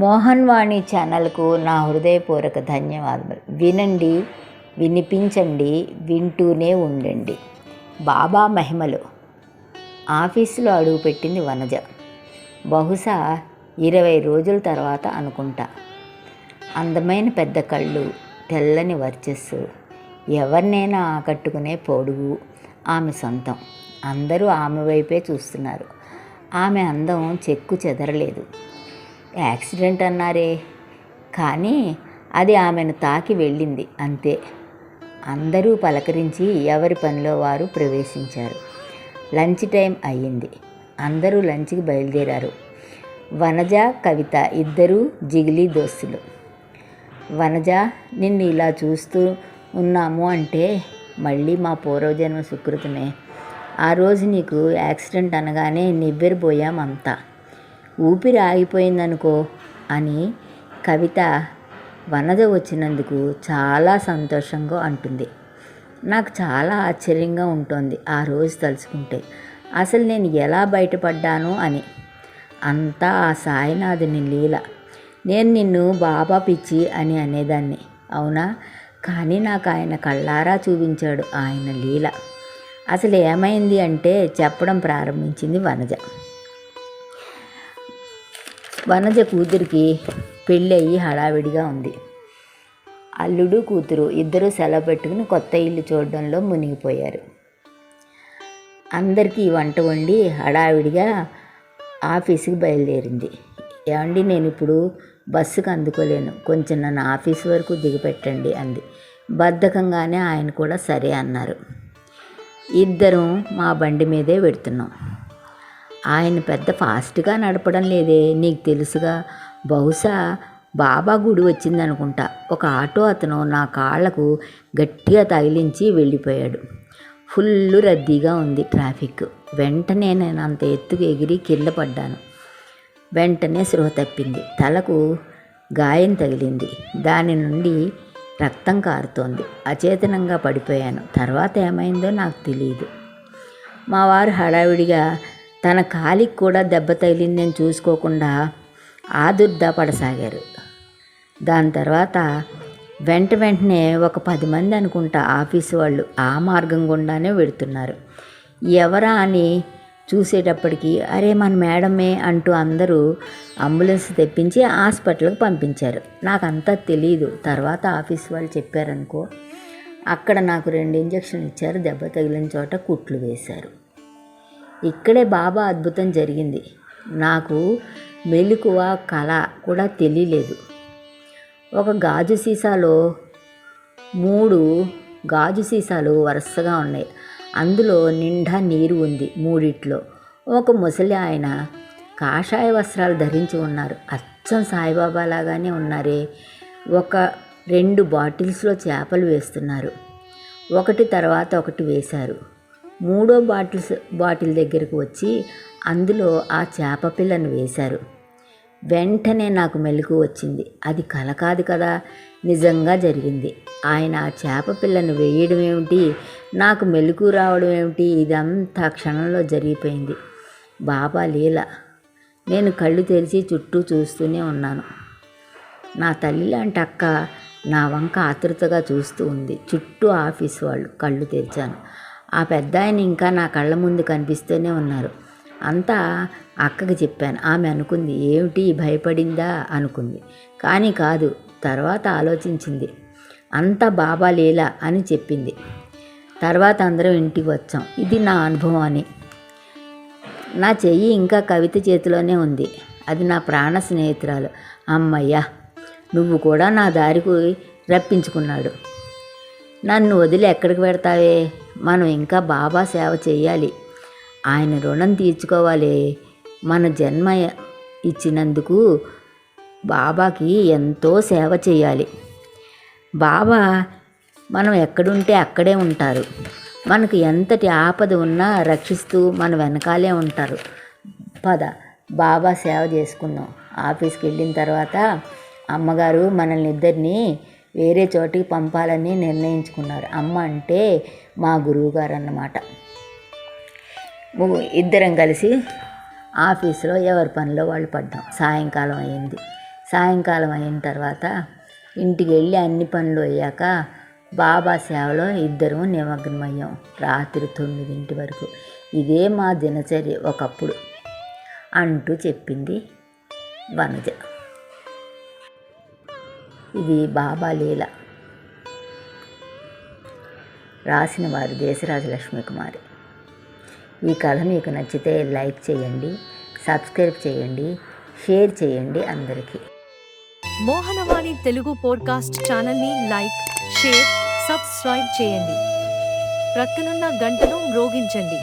మోహన్ వాణి ఛానల్కు నా హృదయపూర్వక ధన్యవాదములు. వినండి వినిపించండి వింటూనే ఉండండి. బాబా మహిమలు. ఆఫీసులో అడుగుపెట్టింది వనజ. బహుశా ఇరవై రోజుల తర్వాత అనుకుంటా. అందమైన పెద్ద కళ్ళు తెల్లని వర్చస్సు. ఎవరినైనా ఆకట్టుకునే పొడుగు ఆమె సొంతం. అందరూ ఆమె వైపే చూస్తున్నారు. ఆమె అందం చెక్కు చెదరలేదు. యాక్సిడెంట్ అన్నారే. కానీ అది ఆమెను తాకి వెళ్ళింది అంతే. అందరూ పలకరించి ఎవరి పనిలో వారు ప్రవేశించారు. లంచ్ టైం అయ్యింది. అందరూ లంచ్కి బయలుదేరారు. వనజ కవిత ఇద్దరూ జిగిలీ దోస్తులు. వనజ నిన్ను ఇలా చూస్తూ ఉన్నాము అంటే మళ్ళీ మా పూర్వజన్మ సుకృతమే. ఆ రోజు నీకు యాక్సిడెంట్ అనగానే నివ్వెరపోయామంతా ఊపిరి ఆగిపోయిందనుకో అని కవిత వనజ వచ్చినందుకు చాలా సంతోషంగా అంటుంది. నాకు చాలా ఆశ్చర్యంగా ఉంటుంది ఆ రోజు తలుచుకుంటే. అసలు నేను ఎలా బయటపడ్డాను అని. అంతా ఆ సాయినాథుని లీల. నేను నిన్ను బాబా పిచ్చి అని అనేదాన్ని. అవునా? కానీ నాకు ఆయన కళ్ళారా చూపించాడు ఆయన లీల. అసలు ఏమైంది అంటే చెప్పడం ప్రారంభించింది వనజ. వనజ కూతురికి పెళ్ళి అయ్యి హడావిడిగా ఉంది. అల్లుడు కూతురు ఇద్దరూ సెలవు పెట్టుకుని కొత్త ఇల్లు చూడడంలో మునిగిపోయారు. అందరికీ వంట వండి హడావిడిగా ఆఫీస్కి బయలుదేరింది. ఏమండి నేను ఇప్పుడు బస్సుకు అందుకోలేను. కొంచెం నన్ను ఆఫీస్ వరకు దిగిపెట్టండి అంది. బద్ధకంగానే ఆయన కూడా సరే అన్నారు. ఇద్దరం మా బండి మీదే పెడుతున్నాం. ఆయన పెద్ద ఫాస్ట్గా నడపడం లేదే. నీకు తెలుసుగా బహుశా బాబా గుడి వచ్చిందనుకుంటా. ఒక ఆటో అతను నా కాళ్ళకు గట్టిగా తగిలించి వెళ్ళిపోయాడు. ఫుల్ రద్దీగా ఉంది ట్రాఫిక్. వెంటనే నేను అంత ఎత్తుకు ఎగిరి కింద పడ్డాను. వెంటనే స్పృహ తప్పింది. తలకు గాయం తగిలింది. దాని నుండి రక్తం కారుతోంది. అచేతనంగా పడిపోయాను. తర్వాత ఏమైందో నాకు తెలియదు మా వారు హడావిడిగా తన కాలికి కూడా దెబ్బ తగిలిందని చూసుకోకుండా ఆదుర్దా పడసాగారు దాని తర్వాత వెంట వెంటనే ఒక పది మంది అనుకుంటా ఆఫీసు వాళ్ళు ఆ మార్గం గుండానే వెడుతున్నారు. ఎవరా అని చూసేటప్పటికి అరే మన మేడమే అంటూ అందరూ అంబులెన్స్ తెప్పించి హాస్పిటల్కి పంపించారు. నాకు అంతా తెలియదు తర్వాత ఆఫీస్ వాళ్ళు చెప్పారనుకో అక్కడ నాకు రెండు ఇంజక్షన్లు ఇచ్చారు. దెబ్బ తగిలిన చోట కుట్లు వేశారు. ఇక్కడే బాబా అద్భుతం జరిగింది. నాకు మెలకువ కళ కూడా తెలియలేదు. ఒక గాజు సీసాలో మూడు గాజు సీసాలు వరుసగా ఉన్నాయి. అందులో నిండా నీరు ఉంది మూడిట్లో. ఒక ముసలి ఆయన కాషాయ వస్త్రాలు ధరించి ఉన్నారు. అచ్చం సాయిబాబా లాగానే ఉన్నారే. ఒక రెండు బాటిల్స్లో చేపలు వేస్తున్నారు. ఒకటి తర్వాత ఒకటి వేశారు. మూడో బాటిల్స్ బాటిల్ దగ్గరకు వచ్చి అందులో ఆ చేప పిల్లను వేశారు. వెంటనే నాకు మెలకు వచ్చింది. అది కల కాదు కదా నిజంగా జరిగింది. ఆయన ఆ చేప పిల్లను వేయడం ఏమిటి నాకు మెలకు రావడం ఏమిటి ఇదంతా క్షణంలో జరిగిపోయింది. బాబా లీల నేను కళ్ళు తెరిచి చుట్టూ చూస్తూనే ఉన్నాను. నా తల్లి లాంటి అక్క నా వంక ఆతృతగా చూస్తూ ఉంది. చుట్టూ ఆఫీస్ వాళ్ళు కళ్ళు తెరిచాను. ఆ పెద్ద ఆయన ఇంకా నా కళ్ళ ముందు కనిపిస్తూనే ఉన్నారు. అంతా అక్కకి చెప్పాను. ఆమె అనుకుంది ఏమిటి? భయపడిందా? అనుకుంది. కానీ కాదు. తర్వాత ఆలోచించింది. అంతా బాబా లీల అని చెప్పింది. తర్వాత అందరం ఇంటికి వచ్చాం. ఇది నా అనుభవం అని. నా చెయ్యి ఇంకా కవిత చేతిలోనే ఉంది. అది నా ప్రాణ స్నేహితురాలు. అమ్మయ్యా! నువ్వు కూడా నా దారికి రప్పించుకున్నాడు. నన్ను వదిలి ఎక్కడికి పెడతావే మనం ఇంకా బాబా సేవ చేయాలి. ఆయన రుణం తీర్చుకోవాలి. మన జన్మ ఇచ్చినందుకు బాబాకి ఎంతో సేవ చేయాలి. బాబా మనం ఎక్కడుంటే అక్కడే ఉంటారు. మనకు ఎంతటి ఆపద ఉన్నా రక్షిస్తూ మన వెనకాలే ఉంటారు. పద బాబా సేవ చేసుకుందాం. ఆఫీస్కి వెళ్ళిన తర్వాత అమ్మగారు మనల్ని ఇద్దరిని వేరే చోటికి పంపాలని నిర్ణయించుకున్నారు. అమ్మ అంటే మా గురువుగారు అన్నమాట ఇద్దరం కలిసి ఆఫీస్లో ఎవరి పనిలో వాళ్ళు పడ్డాం. సాయంకాలం అయింది. సాయంకాలం అయిన తర్వాత ఇంటికి వెళ్ళి అన్ని పనులు అయ్యాక బాబా సేవలో ఇద్దరు నిమగ్నమయ్యాం. రాత్రి తొమ్మిదింటి వరకు. ఇదే మా దినచర్య ఒకప్పుడు అంటూ చెప్పింది వనజ. ఇది బాబా లీల. రాసిన వారు దేశరాజు లక్ష్మీ కుమారి. ఈ కథ మీకు నచ్చితే లైక్ చేయండి సబ్స్క్రైబ్ చేయండి షేర్ చేయండి అందరికీ. మోహనవాణి తెలుగు పోడ్కాస్ట్ ఛానల్ని లైక్ షేర్ సబ్స్క్రైబ్ చేయండి. ప్రక్కనున్న గంటను మ్రోగించండి.